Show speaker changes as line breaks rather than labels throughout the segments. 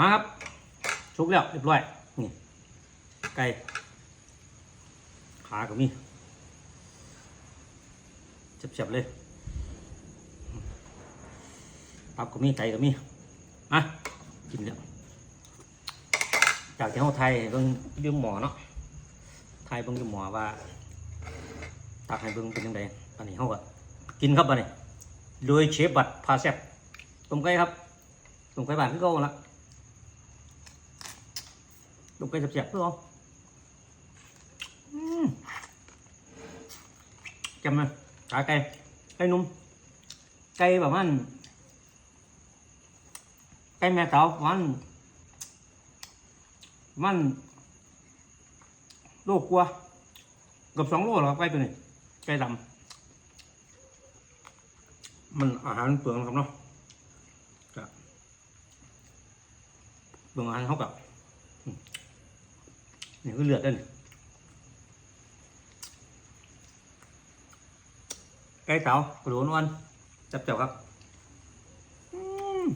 มาครับชุกแล้วเรียบร้อยนี่ไก่ขาก็มีเจ็บๆเลยตับก็มีไก่ก็มีมากินแล้วจากที่เราไทยเบิ่งยืมหมอเนาะไทยเบิ่งยืมหมอว่าตักให้เบิ่งเป็นยังไงอันนี้เขาก็กินครับอันนี้โดยเชฟบัตรพาแซ่บต้มไก่ครับต้มไก่บ้านคือเก่าละ ต้มไก่แซ่บๆคือเอาอืมจำเลยขาไก่ไก่นุ่มไก่แบบมันไก่แม่สาวมันมันโลกกว่าเกือบสองโลแล้วครับไก่ตัวนี้ไก่ดำมันอาหารเปลืองนะครับเนาะก็เปลืองอาหารเขากับอืม นี่คือเลือดเด้นไก่เต๋ากระโดดนวลจับเจ้าครับอืม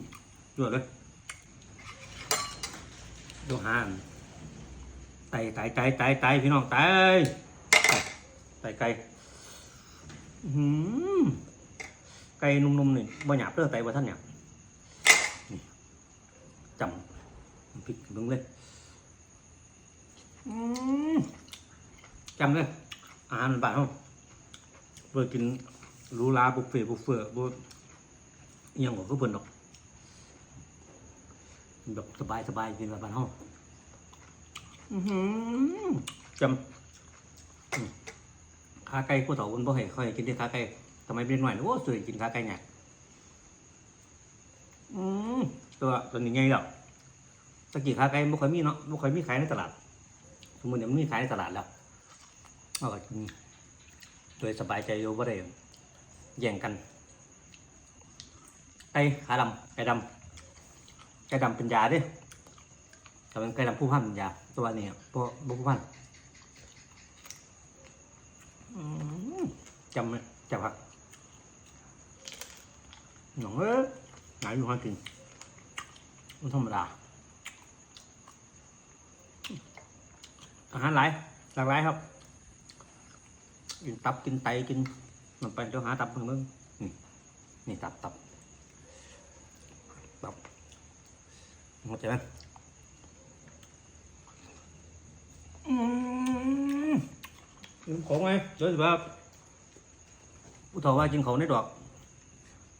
เลือดเลยดูห่างไตไตไตไตไตพี่น้องไตไตไก่หือไก่นุ่มๆนี่บ่หยาบเด้อไตบ่ท่านหยาบนี่จำพริกเบิ่งเลย จำเลยอาหารบ้านเฮาเพื่อกินหรูหราบุฟเฟ่ต์บุฟเฟ่ต์บ่อิหยังก็คือเพิ่นดอกแบบสบายสบายกินแบบบ้านห้องอื้อหือจำอืมขาไก่ผู้เฒ่าคนบ่ให้ค่อยกินได้ขาไก่ทำไมเป็นหน่อยนะโอ้สวยกินขาไก่เนี่ยอืมตัวตัวนี้ไงแล้วตะกี้ขาไก่บ่ค่อยมีเนาะบ่ค่อยมีขายในตลาดส มมุติเนี่ยมันมีขายในตลาดแล้วเอาก็กินโดยสบายใจอยู่บ่ได้แย่งกันไก่ขาดำไก่ดำไก่ดำเป็นยาดิแต่เป็นไก่ดำผู้พันเป็นยาตัวนี้พวกผู้พันจำไหมจำครับหนองเอ้ยไหนอยู่ห้ากินมันธรรมดา อาหารหลายหลากหลายครับกินตับกินไตกินมันไปเดี๋ยวหาตับเพิ่งเบิ่งนี่นี่ตับตับตับเข้าใจไหมอืมกินของไงเดี๋ยวสิแบบผู้เฒ่าว่ากินของในดอก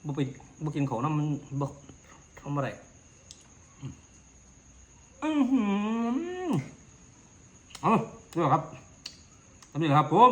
บ่ไปบ่กินของน้ำมันบ่ทำอะไรอือหือ เอาเดี๋ยวครับทำนี่แหละครับผม